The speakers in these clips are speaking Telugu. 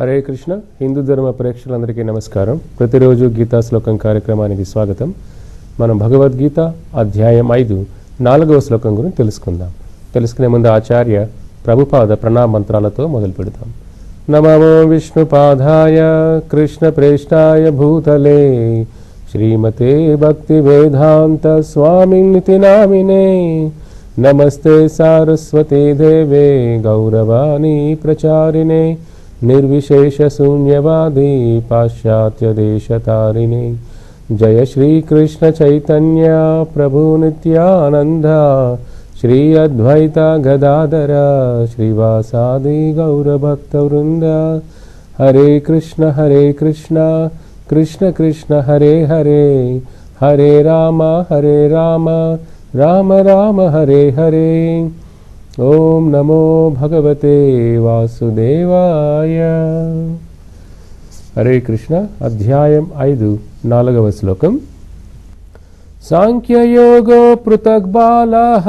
హరే కృష్ణ. హిందూ ధర్మ ప్రేక్షకులందరికీ నమస్కారం. ప్రతిరోజు గీతా శ్లోకం కార్యక్రమానికి స్వాగతం. మనం భగవద్గీత అధ్యాయం ఐదు నాలుగవ శ్లోకం గురించి తెలుసుకుందాం. తెలుసుకునే ముందు ఆచార్య ప్రభుపాద ప్రణామ మంత్రాలతో మొదలు పెడతాం నమో విష్ణుపాదాయ కృష్ణ ప్రేష్టాయ భూతలే. శ్రీమతే భక్తి వేదాంత స్వామినితి నామినే. నమస్తే సారస్వతీ దేవే గౌరవాణి ప్రచారిణే. నిర్విశేష శూన్యవాది పాశ్చాత్య దేశతారిణి జయ శ్రీకృష్ణ చైతన్య ప్రభు నిత్యానంద శ్రీ అద్వైత గదాధర శ్రీవాసాది గౌరభక్త వృంద హరే కృష్ణ హరే కృష్ణ కృష్ణ కృష్ణ హరే హరే హరే రామ హరే ఓం నమో భగవతే వాసుదేవాయ. హరే కృష్ణ అధ్యాయం ఐదు నాలుగవ శ్లోకం. సాంఖ్యయోగో పృథక్ బాలాః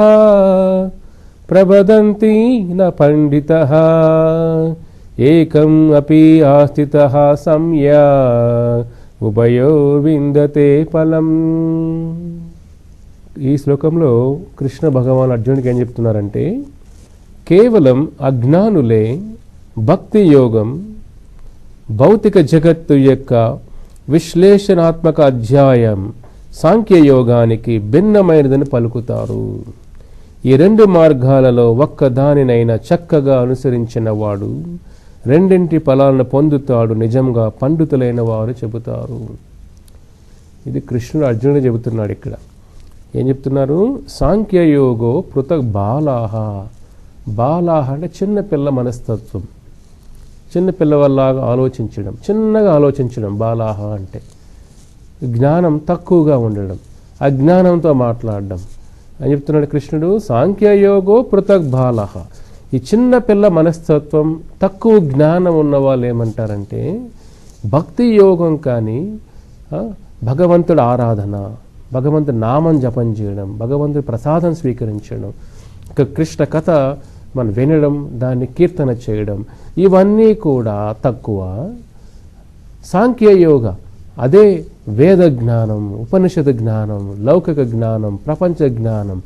ప్రవదంతి న పండిత ఏకం అపి ఆస్థిత సంయా ఉభయో విందతే ఫలం. ఈ శ్లోకంలో కృష్ణ భగవాన్ అర్జునుడికి ఏం చెప్తున్నారంటే కేవలం అజ్ఞానులే భక్తి యోగం భౌతిక జగత్తు యొక్క విశ్లేషణాత్మక అధ్యాయం సాంఖ్యయోగానికి భిన్నమైనదని పలుకుతారు. ఈ రెండు మార్గాలలో ఒక్కదానినైనా చక్కగా అనుసరించిన వాడు రెండింటి ఫలాలను పొందుతాడు నిజంగా పండితులైన వారు చెబుతారు. ఇది కృష్ణుడు అర్జునుడు చెబుతున్నాడు ఇక్కడ. ఏం చెప్తున్నారు? సాంఖ్యయోగో పృథక్ బాలాహ. బాలాహ అంటే చిన్నపిల్ల మనస్తత్వం. చిన్నపిల్లవల్లాగా ఆలోచించడం చిన్నగా ఆలోచించడం బాలాహ అంటే. జ్ఞానం తక్కువగా ఉండడం అజ్ఞానంతో మాట్లాడడం. అని చెప్తున్నాడు కృష్ణుడు సాంఖ్యయోగో పృథక్ బాలహ. ఈ చిన్నపిల్ల మనస్తత్వం తక్కువ జ్ఞానం ఉన్న వాళ్ళు ఏమంటారంటే భక్తి యోగం కానీ భగవంతుడు ఆరాధన భగవంతుడి నామం జపం చేయడం భగవంతుడి ప్రసాదం స్వీకరించడం. ఇక కృష్ణ కథ మనం వినడం దాన్ని కీర్తన చేయడం ఇవన్నీ కూడా తక్కువ. సాంఖ్యయోగ అదే వేద జ్ఞానం ఉపనిషద జ్ఞానం లౌకిక జ్ఞానం ప్రపంచ జ్ఞానం.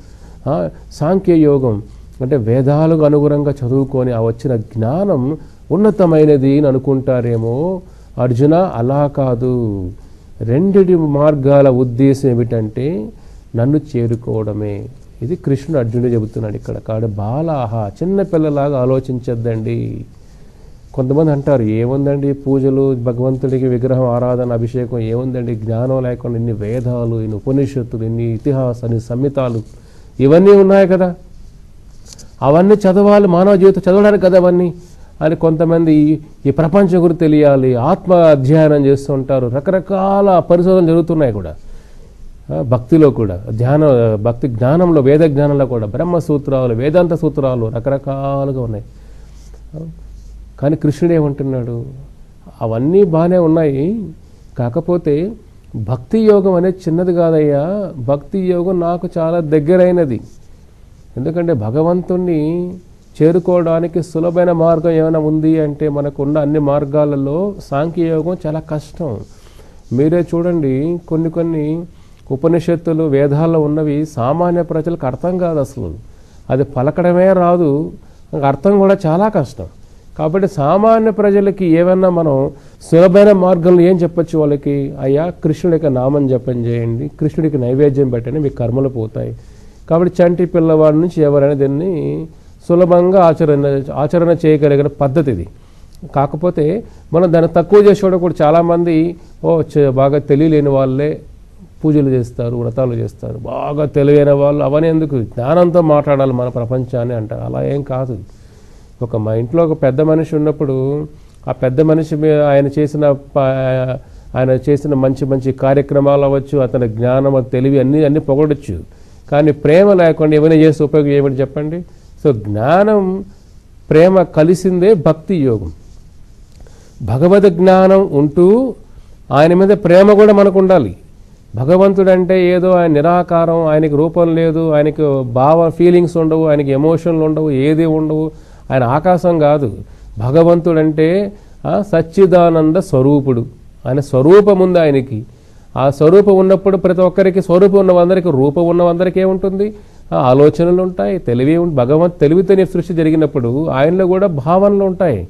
సాంఖ్యయోగం అంటే వేదాలకు అనుగుణంగా చదువుకొని ఆ వచ్చిన జ్ఞానం ఉన్నతమైనది అని అనుకుంటారేమో? అర్జున అలా కాదు. రెండిటి మార్గాల ఉద్దేశం ఏమిటంటే నన్ను చేరుకోవడమే. ఇది కృష్ణుడు అర్జునుడు చెబుతున్నాడు ఇక్కడ. కాడ బాలాహ చిన్నపిల్లలాగా ఆలోచించద్దండి. కొంతమంది అంటారు ఏముందండి పూజలు భగవంతుడికి విగ్రహం ఆరాధన అభిషేకం ఏముందండి జ్ఞానం లేకుండా ఇన్ని వేదాలు ఇన్ని ఉపనిషత్తులు ఇన్ని ఇతిహాసాలు ఇన్ని సంహితాలు ఇవన్నీ ఉన్నాయి కదా. అవన్నీ చదవాలి మానవ జీవితం చదవడానికి కదా అవన్నీ. అని కొంతమంది ఈ- ఈ ప్రపంచం గురించి తెలియాలి ఆత్మ అధ్యయనం చేస్తుంటారు రకరకాల పరిశోధనలు జరుగుతున్నాయి కూడా. భక్తిలో కూడా ధ్యాన భక్తి జ్ఞానంలో వేద జ్ఞానంలో కూడా బ్రహ్మ సూత్రాలు వేదాంత సూత్రాలు రకరకాలుగా ఉన్నాయి. కానీ కృష్ణుడు ఏమంటున్నాడు? అవన్నీ బాగానే ఉన్నాయి కాకపోతే భక్తి యోగం అనేది చిన్నది కాదయ్యా. భక్తి యోగం నాకు చాలా దగ్గరైనది. ఎందుకంటే భగవంతుణ్ణి చేరుకోవడానికి సులభమైన మార్గం ఏమైనా ఉంది అంటే మనకున్న అన్ని మార్గాలలో సాంఖ్యయోగం చాలా కష్టం. మీరే చూడండి కొన్ని కొన్ని ఉపనిషత్తులు వేదాల్లో ఉన్నవి సామాన్య ప్రజలకు అర్థం కాదు అసలు. అది పలకడమే రాదు. అర్థం కూడా చాలా కష్టం. కాబట్టి సామాన్య ప్రజలకి ఏమన్నా మనం సులభమైన మార్గంలో ఏం చెప్పొచ్చు వాళ్ళకి? అయ్యా కృష్ణుడి యొక్క నామం జపం చేయండి. కృష్ణుడికి నైవేద్యం పెట్టండి. మీ కర్మలు పోతాయి. కాబట్టి చంటి పిల్లవాడి నుంచి ఎవరైనా దీన్ని సులభంగా ఆచరణ ఆచరణ చేయగలిగిన పద్ధతి ఇది. కాకపోతే మనం దాన్ని తక్కువ చేసేవాడు కూడా చాలామంది ఓ బాగా తెలియలేని వాళ్ళే. పూజలు చేస్తారు వ్రతాలు చేస్తారు. బాగా తెలివైన వాళ్ళు అవన్నీ ఎందుకు? జ్ఞానంతో మాట్లాడాలి మన ప్రపంచాన్ని అంటారు అలా ఏం కాదు. ఒక మా ఇంట్లో ఒక పెద్ద మనిషి ఉన్నప్పుడు ఆ పెద్ద మనిషి మీద ఆయన చేసిన ఆయన చేసిన మంచి మంచి కార్యక్రమాలు అవ్వచ్చు అతని జ్ఞానం తెలివి అన్నీ అన్నీ పొగడొచ్చు. కానీ ప్రేమ లేకుండా ఏమైనా చేసి ఉపయోగం ఏమిటి చెప్పండి? సో జ్ఞానం ప్రేమ కలిసిందే భక్తి యోగం. భగవద్ జ్ఞానం ఉంటూ ఆయన మీద ప్రేమ కూడా మనకు ఉండాలి. భగవంతుడంటే ఏదో ఆయన నిరాకారం ఆయనకి రూపం లేదు ఆయనకు భావ ఫీలింగ్స్ ఉండవు ఆయనకి ఎమోషన్లు ఉండవు ఏది ఉండవు. ఆయన ఆకాశం కాదు. భగవంతుడంటే సచ్చిదానంద స్వరూపుడు. ఆయన స్వరూపం ఉంది ఆయనకి. ఆ స్వరూపం ఉన్నప్పుడు ప్రతి ఒక్కరికి స్వరూపం ఉన్నవందరికి రూపం ఉన్నవందరికి ఏముంటుంది ఆలోచనలు ఉంటాయి. తెలివి భగవంత్ తెలివితోనే సృష్టి జరిగినప్పుడు ఆయనలో కూడా భావనలు ఉంటాయి.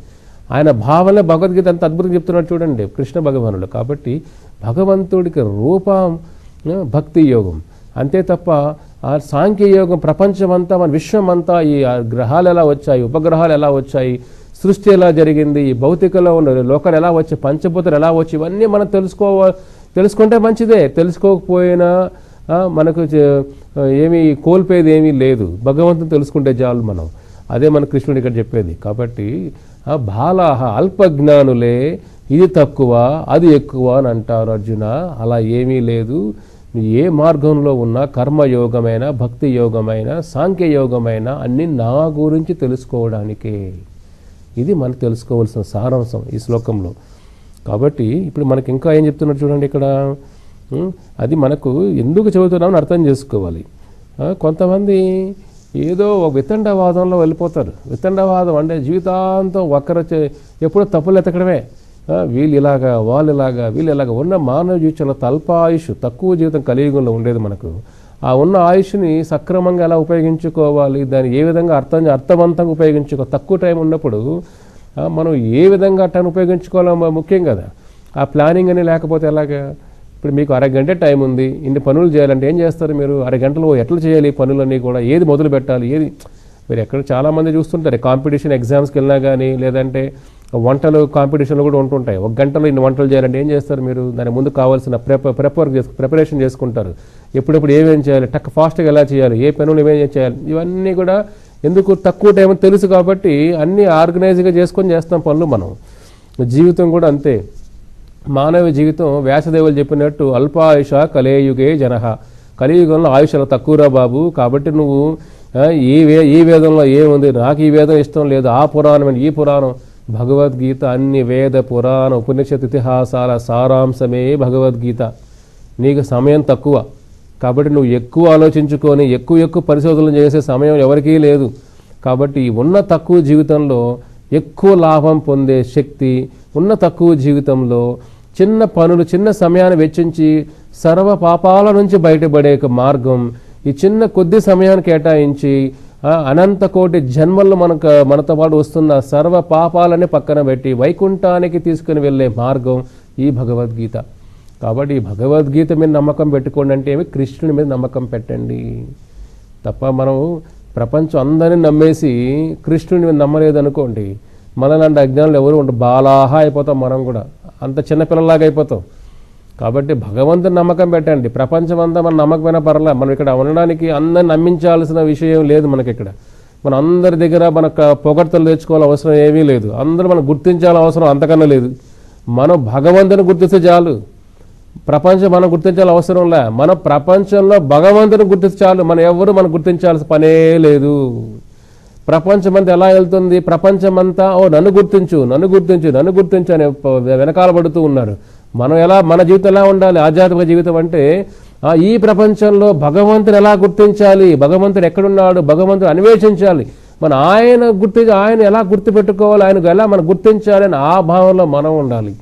ఆయన భావన భగవద్గీత అంత అద్భుతం చెప్తున్నాడు చూడండి కృష్ణ భగవానుడు. కాబట్టి భగవంతుడికి రూపం భక్తి యోగం. అంతే తప్ప ఆ సాంఖ్య యోగం ప్రపంచమంతా మన విశ్వం అంతా ఈ ఆ గ్రహాలు ఎలా వచ్చాయి ఉపగ్రహాలు ఎలా వచ్చాయి సృష్టి ఎలా జరిగింది ఈ భౌతికలో ఉన్న లోకాలు ఎలా వచ్చాయి పంచభూతాలు ఎలా వచ్చి ఇవన్నీ మనం తెలుసుకోవ తెలుసుకుంటే మంచిదే. తెలుసుకోకపోయినా మనకు చే- ఏమీ కోల్పోయేది ఏమీ లేదు. భగవంతుని తెలుసుకుంటే చాలు మనం. అదే మన కృష్ణుడు ఇక్కడ చెప్పేది. కాబట్టి బాలాహ అల్పజ్ఞానులే ఇది తక్కువ అది ఎక్కువ అని అంటారు అర్జున. అలా ఏమీ లేదు. నువ్వు ఏ మార్గంలో ఉన్నా కర్మయోగమైన భక్తి యోగమైన సాంఖ్యయోగమైన అన్ని నా గురించి తెలుసుకోవడానికే. ఇది మనకు తెలుసుకోవాల్సిన సారాంశం ఈ శ్లోకంలో. కాబట్టి ఇప్పుడు మనకి ఇంకా ఏం చెప్తున్నారు చూడండి ఇక్కడ. అది మనకు ఎందుకు చదువుతున్నామని అర్థం చేసుకోవాలి. కొంతమంది ఏదో ఒక వితండవాదంలో వెళ్ళిపోతారు. వితండవాదం అంటే జీవితాంతం ఒక్కరు ఎప్పుడో ఎప్పుడూ తప్పులు ఎతకడమే. వీళ్ళు ఇలాగా వాళ్ళు ఇలాగా వీళ్ళు ఇలాగా ఉన్న మానవ జీవితంలో చాలా తల్ప ఆయుష్ తక్కువ జీవితం కలియుగంలో ఉండేది మనకు. ఆ ఉన్న ఆయుష్ని సక్రమంగా ఎలా ఉపయోగించుకోవాలి? దాన్ని ఏ విధంగా అర్థం అర్థవంతంగా ఉపయోగించుకో తక్కువ టైం ఉన్నప్పుడు మనం ఏ విధంగా అట్టాన్ని ఉపయోగించుకోవాలో ముఖ్యం కదా. ఆ ప్లానింగ్ అని లేకపోతే ఎలాగా? ఇప్పుడు మీకు అరగంట టైం ఉంది ఇన్ని పనులు చేయాలంటే ఏం చేస్తారు మీరు? అరగంటలో ఎట్లా చేయాలి పనులన్నీ కూడా? ఏది మొదలు పెట్టాలి? ఏది? మీరు ఎక్కడ చాలామంది చూస్తుంటారు కాంపిటీషన్ ఎగ్జామ్స్కి వెళ్ళినా కానీ లేదంటే వంటలు కాంపిటీషన్లు కూడా ఉంటుంటాయి. ఒక గంటలో ఇన్ని వంటలు చేయాలంటే ఏం చేస్తారు మీరు? దాని ముందు కావాల్సిన ప్రెప్ ప్రెప్ వర్క్ చేసు ప్రిపరేషన్ చేసుకుంటారు. ఎప్పుడెప్పుడు ఏమేం చేయాలి? టక్ ఫాస్ట్గా ఎలా చేయాలి? ఏ పనులు ఏమేం చేయాలి? ఇవన్నీ కూడా ఎందుకు తక్కువ టైం తెలుసు కాబట్టి అన్నీ ఆర్గనైజ్గా చేసుకొని చేస్తాం పనులు మనం. జీవితం కూడా అంతే. మానవ జీవితం వ్యాసదేవులు చెప్పినట్టు అల్పాయుష కలేయుగే జనహ. కలియుగంలో ఆయుషాలు తక్కువరా బాబు. కాబట్టి నువ్వు ఈ వే ఈ వేదంలో ఏముంది? నాకు ఈ వేదం ఇష్టం లేదు. ఆ పురాణం ఈ పురాణం భగవద్గీత అన్ని వేద పురాణ ఉపనిషత్ ఇతిహాసాల సారాంశమే భగవద్గీత. నీకు సమయం తక్కువ. కాబట్టి నువ్వు ఎక్కువ ఆలోచించుకొని ఎక్కువ ఎక్కువ పరిశోధనలు చేసే సమయం ఎవరికీ లేదు. కాబట్టి ఉన్న తక్కువ జీవితంలో ఎక్కువ లాభం పొందే శక్తి ఉన్న తక్కువ జీవితంలో చిన్న పనులు చిన్న సమయాన్ని వెచ్చించి సర్వ పాపాల నుంచి బయటపడే ఒక మార్గం. ఈ చిన్న కొద్ది సమయాన్ని కేటాయించి అనంత కోటి జన్మల్లో మనకు మనతో పాటు వస్తున్న సర్వ పాపాలని పక్కన పెట్టి వైకుంఠానికి తీసుకుని వెళ్ళే మార్గం ఈ భగవద్గీత. కాబట్టి ఈ భగవద్గీత మీద నమ్మకం పెట్టుకోండి అంటే ఏమి? కృష్ణుని మీద నమ్మకం పెట్టండి. తప్ప మనం ప్రపంచం అందరిని నమ్మేసి కృష్ణుని మీద మనలాంటి అజ్ఞానులు ఎవరు ఉండరు. బాలాహ అయిపోతాం మనం కూడా. అంత చిన్నపిల్లలాగా అయిపోతాం. కాబట్టి భగవంతుని నమ్మకం పెట్టండి. ప్రపంచం అంతా మన నమ్మకమైన పర్లే. మనం ఇక్కడ ఉండడానికి అందరిని నమ్మించాల్సిన విషయం లేదు మనకి ఇక్కడ మన అందరి దగ్గర మనకు పొగడ్తలు తెచ్చుకోవాల్సిన అవసరం ఏమీ లేదు. అందరూ మనం గుర్తించాల్సిన అవసరం అంతకన్నా లేదు. మనం భగవంతుని గుర్తిస్తే చాలు. ప్రపంచం మనం గుర్తించాల్సిన అవసరం లే మన ప్రపంచంలో భగవంతుని గుర్తించాలి మనం ఎవరు మనం గుర్తించాల్సిన పనే లేదు. ప్రపంచం అంతా ఎలా వెళ్తుంది? ప్రపంచం అంతా ఓ నన్ను గుర్తించు నన్ను గుర్తించు నన్ను గుర్తించు అని వెనకాల పడుతూ ఉన్నారు. మనం ఎలా మన జీవితం ఎలా ఉండాలి? ఆధ్యాత్మిక జీవితం అంటే ఈ ప్రపంచంలో భగవంతుని ఎలా గుర్తించాలి? భగవంతుడు ఎక్కడున్నాడు? భగవంతుడు అన్వేషించాలి. మన ఆయన గుర్తి ఆయన ఎలా గుర్తుపెట్టుకోవాలి? ఆయనకు ఎలా మనం గుర్తించాలి అని ఆ భావంలో మనం ఉండాలి.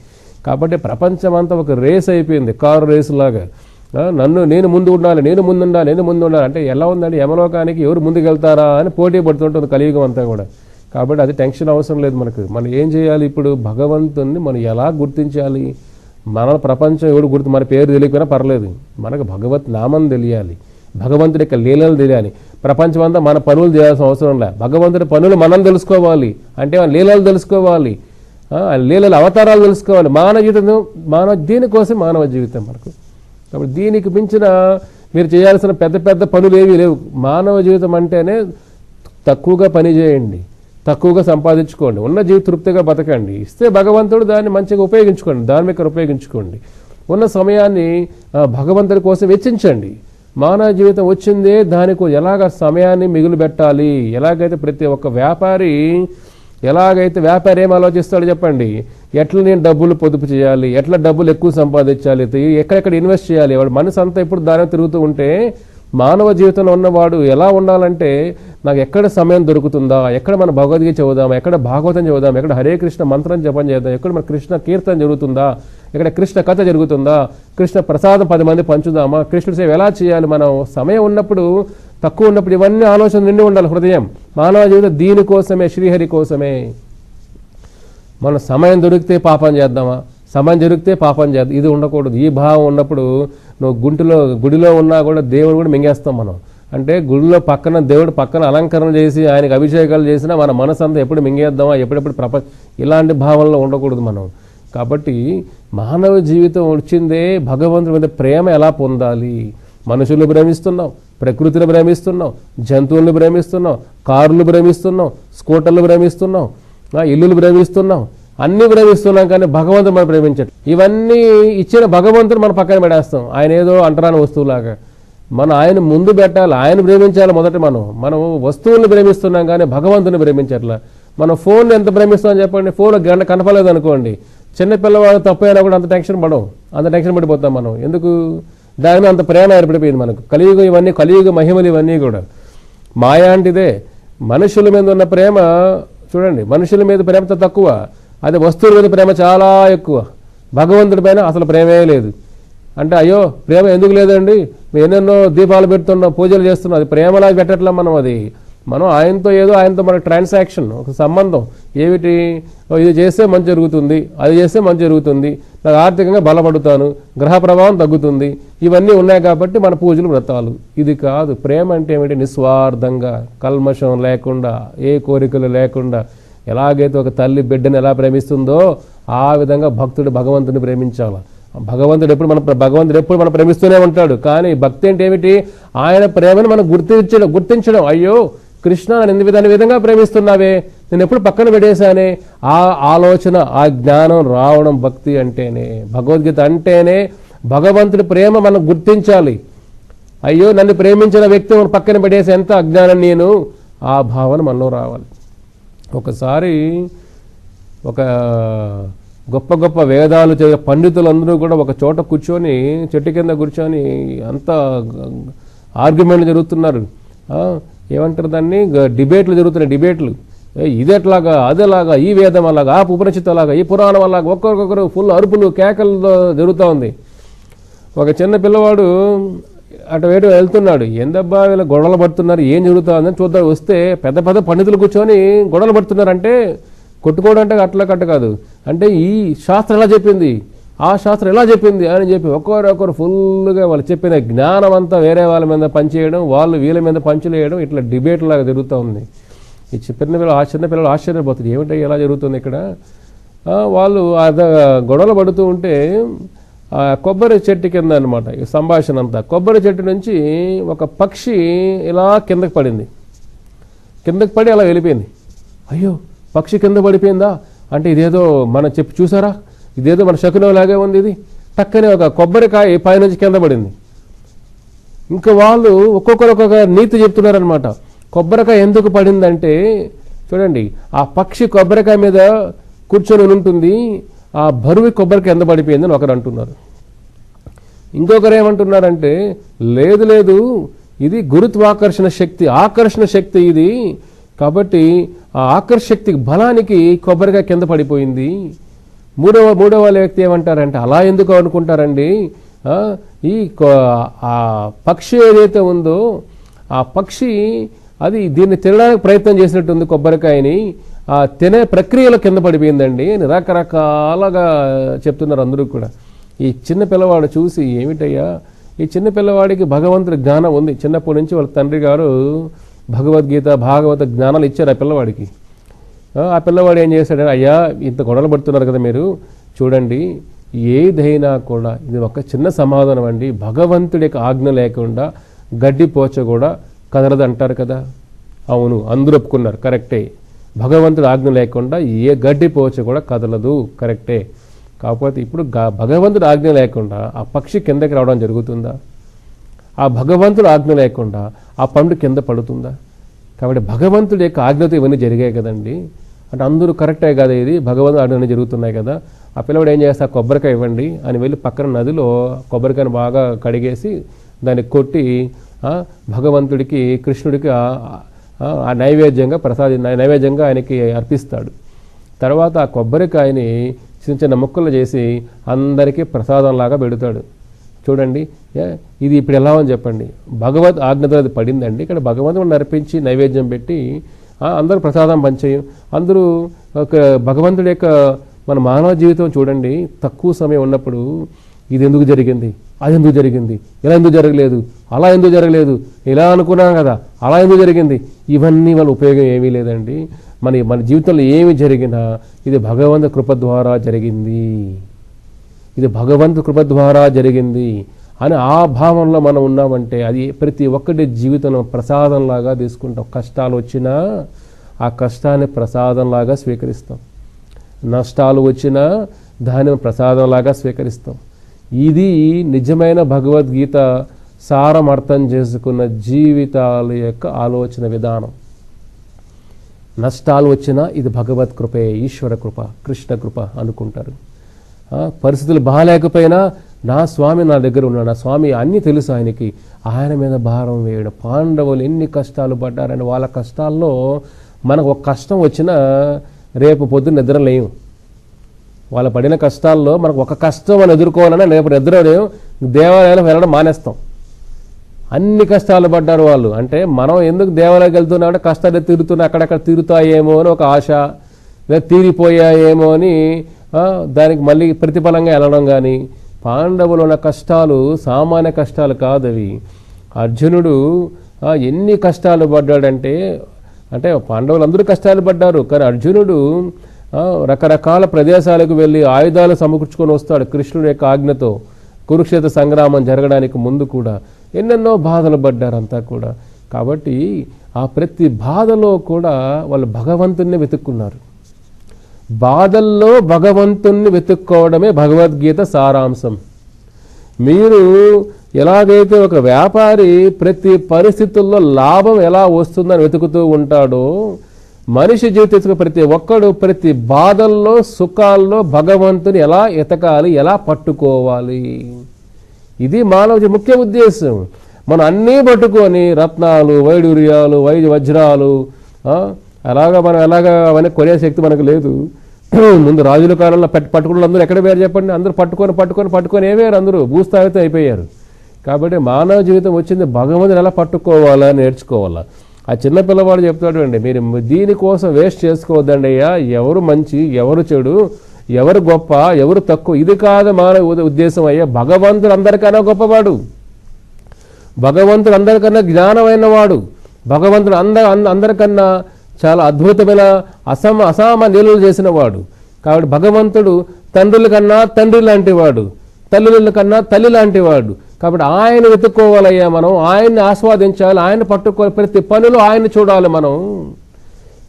కాబట్టి ప్రపంచం అంతా ఒక రేస్ అయిపోయింది. కారు రేసు లాగా. నన్ను నేను ముందు ఉండాలి నేను ముందు ఉండాలి నేను ముందు ఉండాలి. అంటే ఎలా ఉందండి? యమలోకానికి ఎవరు ముందుకెళ్తారా అని పోటీ పడుతుంటుంది కలియుగం అంతా కూడా. కాబట్టి అది టెన్షన్ అవసరం లేదు మనకు. మనం ఏం చేయాలి ఇప్పుడు? భగవంతుని మనం ఎలా గుర్తించాలి? మన ప్రపంచం ఎవడు గుర్తు? మన పేరు తెలియకపోయినా పర్లేదు. మనకు భగవత్ నామం తెలియాలి. భగవంతుడి యొక్క లీలలు తెలియాలి. ప్రపంచం అంతా మన పనులు చేయాల్సిన అవసరం లే. భగవంతుడి పనులు మనం తెలుసుకోవాలి. అంటే మన లీలలు తెలుసుకోవాలి. లీలల అవతారాలు తెలుసుకోవాలి. మానవ జీవితం మానవ దీనికోసం మానవ జీవితం మనకు. కాబట్టి దీనికి మించిన మీరు చేయాల్సిన పెద్ద పెద్ద పనులు ఏమీ లేవు. మానవ జీవితం అంటేనే తక్కువగా పని చేయండి. తక్కువగా సంపాదించుకోండి. ఉన్న జీవిత తృప్తిగా బతకండి. ఇస్తే భగవంతుడు దాన్ని మంచిగా ఉపయోగించుకోండి. ధార్మిక ఉపయోగించుకోండి. ఉన్న సమయాన్ని భగవంతుడి కోసం వెచ్చించండి. మానవ జీవితం వచ్చిందే దానికి ఎలాగ సమయాన్ని మిగులు పెట్టాలి ఎలాగైతే ప్రతి ఒక్క వ్యాపారి ఎలాగైతే వ్యాపారి ఏం ఆలోచిస్తాడో చెప్పండి. ఎట్లా నేను డబ్బులు పొదుపు చేయాలి? ఎట్లా డబ్బులు ఎక్కువ సంపాదించాలి? ఎక్కడెక్కడ ఇన్వెస్ట్ చేయాలి? వాడు మనసు అంతా ఎప్పుడు దాని తిరుగుతూ ఉంటే మానవ జీవితంలో ఉన్నవాడు ఎలా ఉండాలంటే నాకు ఎక్కడ సమయం దొరుకుతుందా? ఎక్కడ మన భగవద్గీత చదువుదాం ఎక్కడ భాగవతం చదువుదాం ఎక్కడ హరే కృష్ణ మంత్రం జపం చేద్దాం ఎక్కడ మన కృష్ణ కీర్తన జరుగుతుందా? ఎక్కడ కృష్ణ కథ జరుగుతుందా? కృష్ణ ప్రసాదం పది మంది పంచుదామా? కృష్ణుడి సేవ ఎలా చేయాలి? మనం సమయం ఉన్నప్పుడు తక్కువ ఉన్నప్పుడు ఇవన్నీ ఆలోచన నిండి ఉండాలి హృదయం. మానవ జీవితం దీనికోసమే శ్రీహరి కోసమే. మన సమయం దొరికితే పాపం చేద్దామా? సమయం దొరికితే పాపం చేద్దాం. ఇది ఉండకూడదు. ఈ భావం ఉన్నప్పుడు నువ్వు గుంటిలో గుడిలో ఉన్నా కూడా దేవుడు కూడా మింగేస్తాం మనం. అంటే గుడిలో పక్కన దేవుడు పక్కన అలంకరణ చేసి ఆయనకు అభిషేకాలు చేసినా మన మనసు అంతా ఎప్పుడు మింగేద్దామా? ఎప్పుడెప్పుడు ప్రపంచ ఇలాంటి భావనలో ఉండకూడదు మనం. కాబట్టి మానవ జీవితం వచ్చిందే భగవంతుడి మీద ప్రేమ ఎలా పొందాలి? మనుషులు ప్రేమిస్తున్నాం ప్రకృతిని ప్రేమిస్తున్నాం జంతువులను ప్రేమిస్తున్నాం కార్లు ప్రేమిస్తున్నాం స్కూటర్లు ప్రేమిస్తున్నాం ఆ, ఇల్లులు భ్రమిస్తున్నాం అన్ని భ్రమిస్తున్నాం కానీ భగవంతుడు మనం ప్రేమించట్లేదు ఇవన్నీ ఇచ్చిన భగవంతుడు మన పక్కన పెడేస్తాం ఆయన ఏదో అంటరాని వస్తువులాగా. మనం ఆయన ముందు పెట్టాలి ఆయన ప్రేమించాలి మొదట మనం. మనం వస్తువులను ప్రేమిస్తున్నాం కానీ భగవంతుని ప్రేమించట్లా. మనం ఫోన్ ఎంత ప్రేమిస్తాం చెప్పండి? ఫోన్ గంట కనపలేదు అనుకోండి చిన్న పిల్లవాడు తప్పైనా కూడా అంత టెన్షన్ పడం అంత టెన్షన్ పడిపోతాం మనం. ఎందుకు? దాని అంత ప్రేమ ఏర్పడిపోయింది మనకు. కలియుగం ఇవన్నీ కలియుగ మహిమలు ఇవన్నీ కూడా. మాయాంటిదే మనుషుల మీద ఉన్న ప్రేమ చూడండి మనుషుల మీద ప్రేమతో తక్కువ. అది వస్తువుల మీద ప్రేమ చాలా ఎక్కువ. భగవంతుడి పైన అసలు ప్రేమే లేదు. అంటే అయ్యో ప్రేమ ఎందుకు లేదండి? ఎన్నెన్నో దీపాలు పెడుతున్నాం పూజలు చేస్తున్నాం అది ప్రేమలా పెట్టట్లా మనం అది. మనం ఆయనతో ఏదో ఆయనతో మన ట్రాన్సాక్షన్ ఒక సంబంధం. ఏమిటి? ఇది చేస్తే మంచి జరుగుతుంది అది చేస్తే మంచి జరుగుతుంది నాకు ఆర్థికంగా బలపడుతాను గ్రహ ప్రభావం తగ్గుతుంది ఇవన్నీ ఉన్నాయి కాబట్టి మన పూజలు వ్రతాలు. ఇది కాదు ప్రేమ అంటే ఏమిటి? నిస్వార్థంగా కల్మషం లేకుండా ఏ కోరికలు లేకుండా ఎలాగైతే ఒక తల్లి బిడ్డను ఎలా ప్రేమిస్తుందో ఆ విధంగా భక్తుడు భగవంతుని ప్రేమించాలి. భగవంతుడు ఎప్పుడు మన భగవంతుడు ఎప్పుడు మనం ప్రేమిస్తూనే ఉంటాడు. కానీ భక్తి అంటే ఏమిటి? ఆయన ప్రేమను మనం గుర్తించడం గుర్తించడం. అయ్యో కృష్ణ నన్ను ఎన్ని విధాన విధంగా ప్రేమిస్తున్నావే? నేను ఎప్పుడు పక్కన పెట్టేశానే. ఆ ఆలోచన ఆ జ్ఞానం రావడం భక్తి అంటేనే భగవద్గీత అంటేనే భగవంతుడి ప్రేమ మనం గుర్తించాలి. అయ్యో నన్ను ప్రేమించిన వ్యక్తి మనం పక్కన పెట్టేసి ఎంత అజ్ఞానం నేను? ఆ భావన మనలో రావాలి. ఒకసారి ఒక గొప్ప గొప్ప వేదాలు చదివే పండితులందరూ కూడా ఒక చోట కూర్చొని చెట్టు కింద కూర్చొని అంత ఆర్గ్యుమెంట్లు జరుగుతున్నారు. ఏమంటారు దాన్ని? డిబేట్లు జరుగుతున్నాయి డిబేట్లు. ఇదెట్లాగా అదేలాగా ఈ వేదం అలాగా ఆ ఉపనిషత్తులాగా ఈ పురాణం అలాగా ఒక్కొక్కరు ఫుల్ అరుపులు కేకలతో జరుగుతూ ఉంది. ఒక చిన్న పిల్లవాడు అటు వేటు వెళ్తున్నాడు. ఎందబ్బా వీళ్ళ గొడవలు పడుతున్నారు ఏం జరుగుతుందని చూద్దాం. వస్తే పెద్ద పెద్ద పండితులు కూర్చొని గొడవలు పడుతున్నారంటే కొట్టుకోవడం అంటే అట్లా కట్ట కాదు. అంటే ఈ శాస్త్రం ఎలా చెప్పింది? ఆ శాస్త్రం ఎలా చెప్పింది అని చెప్పి ఒక్కొక్కరు ఫుల్గా వాళ్ళు చెప్పిన జ్ఞానం అంతా వేరే వాళ్ళ మీద పనిచేయడం వాళ్ళు వీళ్ళ మీద పంచులేయడం ఇట్లా డిబేట్ లాగా జరుగుతూ ఉంది. ఈ చిన్న పిల్లలు ఆశ్చర్య పిల్లలు ఆశ్చర్యపోతుంది ఏమిటో ఎలా జరుగుతుంది ఇక్కడ? వాళ్ళు అద గొడవలు పడుతూ ఉంటే ఆ కొబ్బరి చెట్టు కింద అనమాట ఈ సంభాషణ అంతా. కొబ్బరి చెట్టు నుంచి ఒక పక్షి ఇలా కిందకి పడింది. కిందకి పడి అలా వెళ్ళిపోయింది. అయ్యో పక్షి కింద పడిపోయిందా? అంటే ఇదేదో మనం చెప్పి చూసారా? ఇదేదో మన శకునం లాగే ఉంది ఇది. టక్కనే ఒక కొబ్బరికాయ పైనుంచి కింద పడింది. ఇంకా వాళ్ళు ఒక్కొక్కరు ఒక్కొక్క నీతి చెప్తున్నారనమాట కొబ్బరికాయ ఎందుకు పడిందంటే చూడండి ఆ పక్షి కొబ్బరికాయ మీద కూర్చొని ఉంటుంది ఆ బరువు కొబ్బరికాయ ఎంత పడిపోయిందని ఒకరు అంటున్నారు. ఇంకొకరు ఏమంటున్నారంటే లేదు లేదు ఇది గురుత్వాకర్షణ శక్తి ఆకర్షణ శక్తి ఇది. కాబట్టి ఆ ఆకర్షణ శక్తి బలానికి కొబ్బరికాయ కింద పడిపోయింది. మూడవ మూడవ వ్యక్తి ఏమంటారంటే అలా ఎందుకు అనుకుంటారండి? ఈ ఆ పక్షి ఏదైతే ఉందో ఆ పక్షి అది దీన్ని తినడానికి ప్రయత్నం చేసినట్టుంది కొబ్బరికాయని. ఆ తినే ప్రక్రియలో కింద పడిపోయిందండి రకరకాలుగా చెప్తున్నారు అందరూ కూడా. ఈ చిన్న పిల్లవాడు చూసి ఏమిటయ్యా? ఈ చిన్న పిల్లవాడికి భగవంతుడి జ్ఞానం ఉంది. చిన్నప్పటి నుంచి వాళ్ళ తండ్రి గారు భగవద్గీత భాగవత జ్ఞానాలు ఇచ్చారు ఆ పిల్లవాడికి. ఆ, పిల్లవాడు ఏం చేశాడు? అయ్యా ఇంత గొడవలు పడుతున్నారు కదా మీరు. చూడండి ఏదైనా కూడా ఇది ఒక చిన్న సమాధానం అండి. భగవంతుడి యొక్క ఆజ్ఞ లేకుండా గడ్డి పోచ కూడా కదలదు అంటారు కదా. అవును అందరూ ఒప్పుకున్నారు. కరెక్టే. భగవంతుడి ఆజ్ఞ లేకుండా ఏ గడ్డి పోచ కూడా కదలదు. కరెక్టే. కాకపోతే ఇప్పుడు గా- భగవంతుడి ఆజ్ఞ లేకుండా ఆ పక్షి కిందకి రావడం జరుగుతుందా? ఆ భగవంతుడు ఆజ్ఞ లేకుండా ఆ పండు కింద పడుతుందా? కాబట్టి భగవంతుడి యొక్క ఆజ్ఞతో ఇవన్నీ జరిగాయి కదండి. అంటే అందరూ కరెక్టే కదా ఇది. భగవంతుడు ఆజ్ఞ జరుగుతున్నాయి కదా. ఆ పిల్లవాడు ఏం చేస్తా కొబ్బరికాయ ఇవ్వండి అని వెళ్ళి పక్కన నదిలో కొబ్బరికాయను బాగా కడిగేసి దాన్ని కొట్టి భగవంతుడికి కృష్ణుడికి ఆ- నైవేద్యంగా ప్రసాది నైవేద్యంగా ఆయనకి అర్పిస్తాడు. తర్వాత ఆ కొబ్బరికాయని చిన్న చిన్న ముక్కలు చేసి అందరికీ ప్రసాదంలాగా పెడతాడు. చూడండి ఇది ఇప్పుడు ఎలా అని చెప్పండి. భగవద్ ఆజ్ఞతో అది పడిందండి. ఇక్కడ భగవంతుడు నర్పించి నైవేద్యం పెట్టి అందరూ ప్రసాదం పంచేయం. అందరూ ఒక భగవంతుడి యొక్క మన మానవ జీవితం చూడండి తక్కువ సమయం ఉన్నప్పుడు ఇది ఎందుకు జరిగింది? అది ఎందుకు జరిగింది? ఇలా ఎందుకు జరగలేదు? అలా ఎందుకు జరగలేదు? ఇలా అనుకున్నాం కదా అలా ఎందుకు జరిగింది? ఇవన్నీ వాళ్ళ ఉపయోగం ఏమీ లేదండి. మన మన జీవితంలో ఏమి జరిగినా ఇది భగవంతు కృప ద్వారా జరిగింది. ఇది భగవంతు కృప ద్వారా జరిగింది అని ఆ భావంలో మనం ఉన్నామంటే అది ప్రతి ఒక్కటి జీవితంలో ప్రసాదంలాగా తీసుకుంటాం. కష్టాలు వచ్చినా ఆ కష్టాన్ని ప్రసాదంలాగా స్వీకరిస్తాం. నష్టాలు వచ్చినా దాన్ని ప్రసాదంలాగా స్వీకరిస్తాం. ఇది నిజమైన భగవద్గీత సారం అర్థం చేసుకున్న జీవితాల యొక్క ఆలోచన విధానం. నష్టాలు వచ్చినా ఇది భగవత్ కృపే ఈశ్వర కృప కృష్ణ కృప అనుకుంటారు. పరిస్థితులు బాగాలేకపోయినా నా స్వామి నా దగ్గర ఉన్నాడు. నా స్వామి అన్నీ తెలుసు ఆయనకి. ఆయన మీద భారం వేయడం. పాండవులు ఎన్ని కష్టాలు పడ్డారని వాళ్ళ కష్టాల్లో మనకు ఒక కష్టం వచ్చినా రేపు పొద్దున్న నిద్రలేము వాళ్ళు పడిన కష్టాల్లో మనకు ఒక కష్టం మనం ఎదుర్కోవాలన్నా రేపు నిద్ర లేవు దేవాలయాలకు వెళ్ళడం మానేస్తాం. అన్ని కష్టాలు పడ్డారు వాళ్ళు. అంటే మనం ఎందుకు దేవాలయానికి వెళ్తున్నామంటే కష్టాలు తీరుతున్నా అక్కడక్కడ తీరుతాయేమో అని ఒక ఆశ. లేదా తీరిపోయాయేమో అని దానికి మళ్ళీ ప్రతిఫలంగా వెళ్ళడం కానీ పాండవులు ఉన్న కష్టాలు సామాన్య కష్టాలు కాదవి. అర్జునుడు ఎన్ని కష్టాలు పడ్డాడంటే అంటే పాండవులు అందరూ కష్టాలు పడ్డారు కానీ అర్జునుడు రకరకాల ప్రదేశాలకు వెళ్ళి ఆయుధాలు సమకూర్చుకొని వస్తాడు కృష్ణుడి యొక్క ఆజ్ఞతో. కురుక్షేత్ర సంగ్రామం జరగడానికి ముందు కూడా ఎన్నెన్నో బాధలు పడ్డారు అంతా కూడా. కాబట్టి ఆ ప్రతి బాధలో కూడా వాళ్ళు భగవంతుణ్ణి వెతుక్కున్నారు. బాధల్లో భగవంతుణ్ణి వెతుక్కోవడమే భగవద్గీత సారాంశం. మీరు ఎలాగైతే ఒక వ్యాపారి ప్రతి పరిస్థితుల్లో లాభం ఎలా వస్తుందని వెతుకుతూ ఉంటాడో మనిషి జీవితంలో ప్రతి ఒక్కడు ప్రతి బాధల్లో సుఖాల్లో భగవంతుని ఎలా ఎతకాలి ఎలా పట్టుకోవాలి? ఇది మానవ ముఖ్య ఉద్దేశం. మనం అన్నీ పట్టుకొని రత్నాలు వైడూర్యాలు వైద్య వజ్రాలు అలాగా మనం ఎలాగా అవన్నీ కొనే శక్తి మనకు లేదు. ముందు రాజుల కాలంలో పట్టు పట్టుకున్న అందరూ ఎక్కడ వేరు చెప్పండి? అందరూ పట్టుకొని పట్టుకొని పట్టుకొని ఏవేరు అందరూ? భూస్థాయితో అయిపోయారు. కాబట్టి మానవ జీవితం వచ్చింది భగవంతుని ఎలా పట్టుకోవాలా నేర్చుకోవాలా? ఆ చిన్న పిల్లవాడు చెప్తాడు అండి మీరు దీనికోసం వేస్ట్ చేసుకోవద్దండి అయ్యా. ఎవరు మంచి ఎవరు చెడు ఎవరు గొప్ప ఎవరు తక్కువ? ఇది కాదు మానవ ఉద్దేశం అయ్యా. భగవంతుడు అందరికన్నా గొప్పవాడు. భగవంతుడు అందరికన్నా జ్ఞానమైన వాడు భగవంతుడు అంద అంద- అందరికన్నా చాలా అద్భుతమైన అసమ అసామాన్యులు చేసిన వాడు కాబట్టి భగవంతుడు తండ్రుల కన్నా తండ్రి లాంటివాడు. తల్లుల కన్నా తల్లి లాంటివాడు. కాబట్టి ఆయన వెతుక్కోవాలయ్యా మనం ఆయన్ని ఆస్వాదించాలి ఆయన పట్టుకోవాలి ప్రతి పనిలో ఆయన చూడాలి మనం.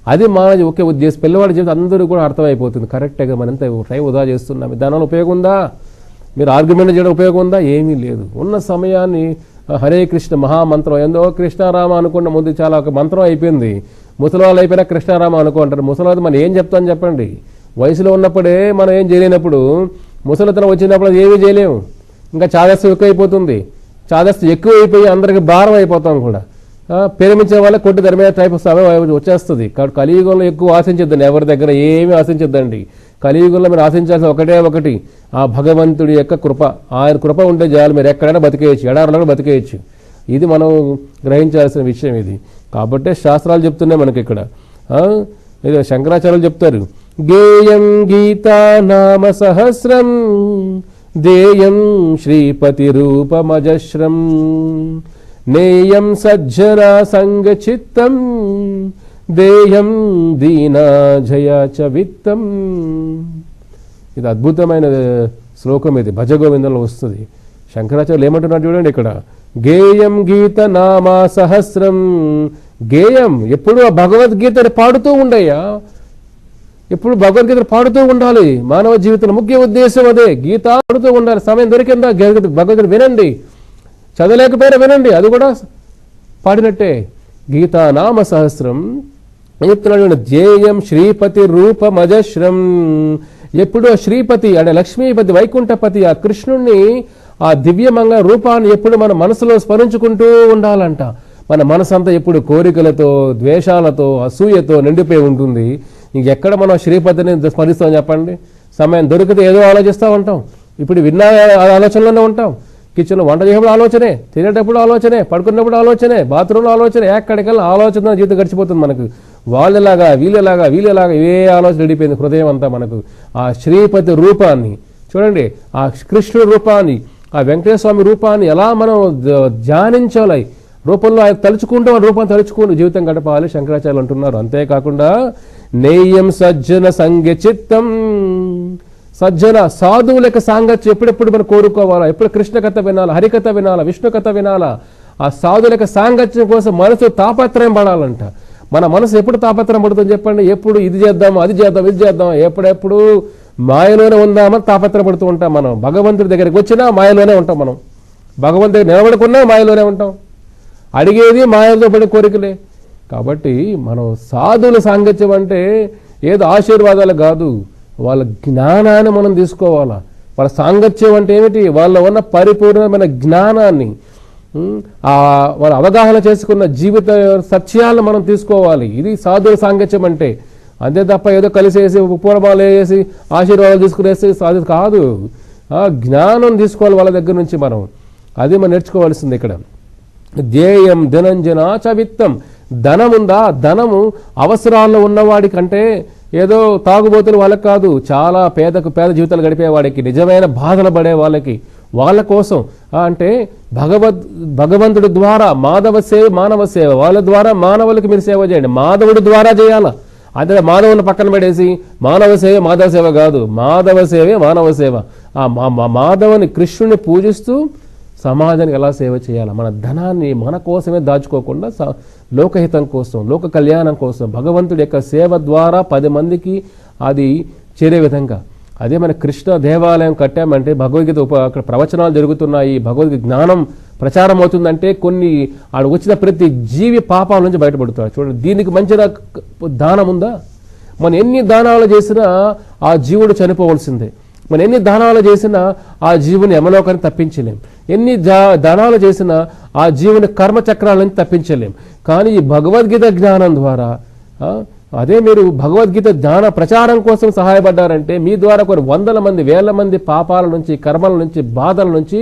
అది మన ఒకే ఉద్దేశం. పిల్లవాడి జీవితం అందరూ కూడా అర్థమైపోతుంది. కరెక్ట్గా మనం ఎంత టైం వృధా చేస్తున్నాం. దానివల్ల ఉపయోగం ఉందా? మీరు ఆర్గ్యుమెంట్ చేయడం ఉపయోగం ఉందా? ఏమీ లేదు. ఉన్న సమయాన్ని హరే కృష్ణ మహామంత్రం. ఎందో కృష్ణారామ అనుకున్న ముందు చాలా ఒక మంత్రం అయిపోయింది. ముసలివాళ్ళు అయిపోయినా కృష్ణారామ అనుకుంటారు ముసలివాళ్ళు మనం ఏం చెప్తామని చెప్పండి? వయసులో ఉన్నప్పుడే మనం ఏం చేయలేనప్పుడు ముసలితనం వచ్చినప్పుడు ఏమీ చేయలేము. ఇంకా చాదస్సు ఎక్కువైపోతుంది. చాదస్సు ఎక్కువ అయిపోయి అందరికి భారం అయిపోతాం కూడా. ఆ, ప్రేమించే వాళ్ళ కొట్టి దాని మీద టైప్ సమయం వచ్చేస్తుంది. కాబట్టి కలియుగంలో ఎక్కువ ఆశించద్దండి. ఎవరి దగ్గర ఏమీ ఆశించద్దండి. కలియుగంలో మీరు ఆశించాల్సిన ఒకటే ఒకటి ఆ భగవంతుడి యొక్క కృప. ఆయన కృప ఉంటే చాలు. మీరు ఎక్కడైనా బతికేయచ్చు. ఎడారులో బతికేయచ్చు. ఇది మనం గ్రహించాల్సిన విషయం ఇది. కాబట్టే శాస్త్రాలు చెప్తున్నాయి మనకి ఇక్కడ ఏదో శంకరాచార్యులు చెప్తారు. గేయం గీతా నామ సహస్రం దేయం శ్రీపతి రూపమజశ్రం నేయం సజ్జన సంగచిత్తం దేయం దీనా జయా చ విత్తం. ఇది అద్భుతమైన శ్లోకం ఇది. భజగోవిందంలో వస్తుంది. శంకరాచార్యులు ఏమంటున్నారు చూడండి ఇక్కడ. గేయం గీత నామా సహస్రం గేయం. ఎప్పుడు ఆ భగవద్గీతని పాడుతూ ఉండయ్యా? ఎప్పుడు భగవద్గీత పాడుతూ ఉండాలి. మానవ జీవితంలో ముఖ్య ఉద్దేశం అదే. గీత పాడుతూ ఉండాలి. సమయం దొరికిందా? భగవద్గీత వినండి. చదవలేకపోయినా వినండి. అది కూడా పాడినట్టే. గీతా నామ సహస్రం చెప్తున్నాడు జేయం శ్రీపతి రూపమజశ్రం. ఎప్పుడు ఆ శ్రీపతి అంటే లక్ష్మీపతి వైకుంఠపతి ఆ కృష్ణుణ్ణి ఆ దివ్యమంగ రూపాన్ని ఎప్పుడు మన మనసులో స్మరించుకుంటూ ఉండాలంట. మన మనసంతా ఎప్పుడు కోరికలతో ద్వేషాలతో అసూయతో నిండిపోయి ఉంటుంది. ఇంకెక్కడ మనం శ్రీపతిని స్మరిస్తాం చెప్పండి? సమయం దొరికితే ఏదో ఆలోచిస్తూ ఉంటాం. ఇప్పుడు విన్నా ఆలోచనలోనే ఉంటాం. కిచెన్లో వంట చేసేప్పుడు ఆలోచనే తినేటప్పుడు ఆలోచనే పడుకున్నప్పుడు ఆలోచనే బాత్రూంలో ఆలోచనే ఎక్కడికెళ్ళి ఆలోచన జీవితం గడిచిపోతుంది మనకు. వాళ్ళలాగా వీళ్ళలాగా వీళ్ళలాగా ఏ ఆలోచన నడిపోయింది హృదయం అంతా మనకు. ఆ శ్రీపతి రూపాన్ని చూడండి ఆ కృష్ణుడు రూపాన్ని ఆ వెంకటేశ్వర స్వామి రూపాన్ని ఎలా మనం ధ్యానించాలి రూపంలో ఆయన తలుచుకుంటూ ఆ రూపం తలుచుకుని జీవితం గడపాలి శంకరాచార్యులు అంటున్నారు. అంతేకాకుండా నేయం సజ్జన సంఘ చిత్తం. సజ్జన సాధువుల యొక్క సాంగత్యం ఎప్పుడెప్పుడు మనం కోరుకోవాలా? ఎప్పుడు కృష్ణ కథ వినాలా? హరికథ వినాలా? విష్ణు కథ వినాలా? ఆ సాధువుల యొక్క సాంగత్యం కోసం మనసు తాపత్రయం పడాలంట. మన మనసు ఎప్పుడు తాపత్రయం పడుతుంది చెప్పండి. ఎప్పుడు ఇది చేద్దాం అది చేద్దాం ఇది చేద్దాం ఎప్పుడెప్పుడు మాయలోనే ఉందామని తాపత్రయం పడుతూ ఉంటాం మనం. భగవంతుడి దగ్గరికి వచ్చినా మాయలోనే ఉంటాం మనం. భగవంతుడి నిలబడుకున్నా మాయలోనే ఉంటాం. అడిగేది మాయలతో పడిన కోరికలే. కాబట్టి మనం సాధువుల సాంగత్యం అంటే ఏదో ఆశీర్వాదాలు కాదు. వాళ్ళ జ్ఞానాన్ని మనం తీసుకోవాలా. వాళ్ళ సాంగత్యం అంటే ఏమిటి? వాళ్ళ ఉన్న పరిపూర్ణమైన జ్ఞానాన్ని. వాళ్ళ అవగాహన చేసుకున్న జీవిత సత్యాలను మనం తీసుకోవాలి. ఇది సాధువుల సాంగత్యం అంటే. అంతే తప్ప ఏదో కలిసేసి పూలమాలు వేసి ఆశీర్వాదాలు తీసుకునేసి సాధు కాదు. జ్ఞానం తీసుకోవాలి వాళ్ళ దగ్గర నుంచి మనం. అది మనం నేర్చుకోవాల్సింది ఇక్కడ. ధ్యేయం ధనంజన చవిత్తం. ధనం ధనముందా? ధనము అవసరాల్లో ఉన్నవాడి కంటే ఏదో తాగుబోతులు వాళ్ళకి కాదు. చాలా పేదకు పేద జీవితాలు గడిపే వాడికి నిజమైన బాధలు పడే వాళ్ళకి వాళ్ళ కోసం. అంటే భగవద్ భగవంతుడి ద్వారా మాధవ సేవ మానవ సేవ. వాళ్ళ ద్వారా మానవులకు మీరు సేవ చేయండి. మాధవుడి ద్వారా చేయాలా? అదే మాధవుని పక్కన పడేసి మానవ సేవ మాధవ సేవ కాదు. మాధవ సేవే మానవ సేవ. ఆ మా- మాధవుని కృష్ణుని పూజిస్తూ సమాజానికి ఎలా సేవ చేయాలా? మన ధనాన్ని మన కోసమే దాచుకోకుండా స- లోకహితం కోసం లోక కళ్యాణం కోసం భగవంతుడి యొక్క సేవ ద్వారా పది మందికి అది చేరే విధంగా. అదే మన కృష్ణ దేవాలయం కట్టామంటే భగవద్గీత ఉప అక్కడ ప్రవచనాలు జరుగుతున్నాయి భగవద్గీత జ్ఞానం ప్రచారం అవుతుందంటే కొన్ని ఆడ వచ్చిన ప్రతి జీవి పాపాల నుంచి బయటపడుతాడు చూడండి దీనికి మంచిగా దానం ఉందా? మనం ఎన్ని దానాలు చేసినా ఆ జీవుడు చనిపోవలసిందే. మనం ఎన్ని దానాలు చేసినా ఆ జీవుని యమలోకాన్ని తప్పించలేం. ఎన్ని దానాలు చేసినా ఆ జీవుని కర్మచక్రాల నుంచి తప్పించలేం. కానీ ఈ భగవద్గీత జ్ఞానం ద్వారా అదే మీరు భగవద్గీత జ్ఞాన ప్రచారం కోసం సహాయపడ్డారంటే మీ ద్వారా కొన్ని వందల మంది వేల మంది పాపాల నుంచి కర్మల నుంచి బాధల నుంచి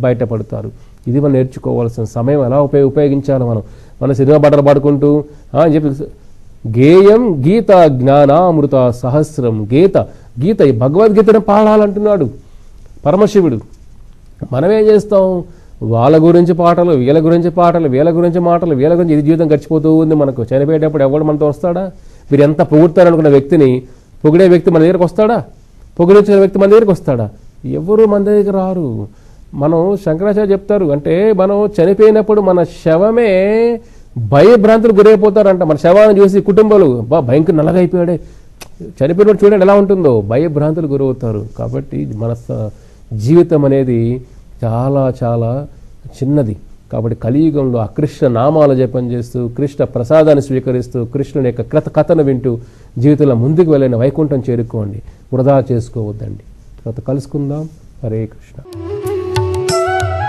బయటపడతారు. ఇది మనం నేర్చుకోవాల్సిన సమయం. ఎలా ఉపయోగ ఉపయోగించాలి మనం? మన సినిమా పాటలు పాడుకుంటూ అని చెప్పి గేయం గీత జ్ఞానామృత సహస్రం గీత. గీత ఈ భగవద్గీతను పాడాలంటున్నాడు పరమశివుడు. మనమేం చేస్తాం? వాళ్ళ గురించి పాటలు వీళ్ళ గురించి పాటలు వీళ్ళ గురించి మాటలు వీళ్ళ గురించి ఇది జీవితం గడిచిపోతూ ఉంది మనకు. చనిపోయేటప్పుడు ఎవడు మనతో వస్తాడా? మీరు ఎంత పొగుడతారనుకున్న వ్యక్తిని పొగిడే వ్యక్తి మన దగ్గరకు వస్తాడా? పొగిడించిన వ్యక్తి మన దగ్గరకు వస్తాడా? ఎవరు మన దగ్గరికి రారు? మనం శంకరాచార్య చెప్తారు అంటే మనం చనిపోయినప్పుడు మన శవమే భయభ్రాంతులు గురైపోతారంట. మన శవాన్ని చూసి కుటుంబాలు బా భయంకర నల్లగైపోయాడే. చనిపోయినప్పుడు చూడండి ఎలా ఉంటుందో. భయభ్రాంతులు గురవుతారు. కాబట్టి మన జీవితం అనేది చాలా చాలా చిన్నది. కాబట్టి కలియుగంలో ఆ కృష్ణ నామాల జపం చేస్తూ కృష్ణ ప్రసాదాన్ని స్వీకరిస్తూ కృష్ణుని యొక్క కథ కథను వింటూ జీవితంలో ముందుకు వెళ్ళిన వైకుంఠం చేరుకోండి. వృధా చేసుకోవద్దండి. తర్వాత కలుసుకుందాం. హరే కృష్ణ.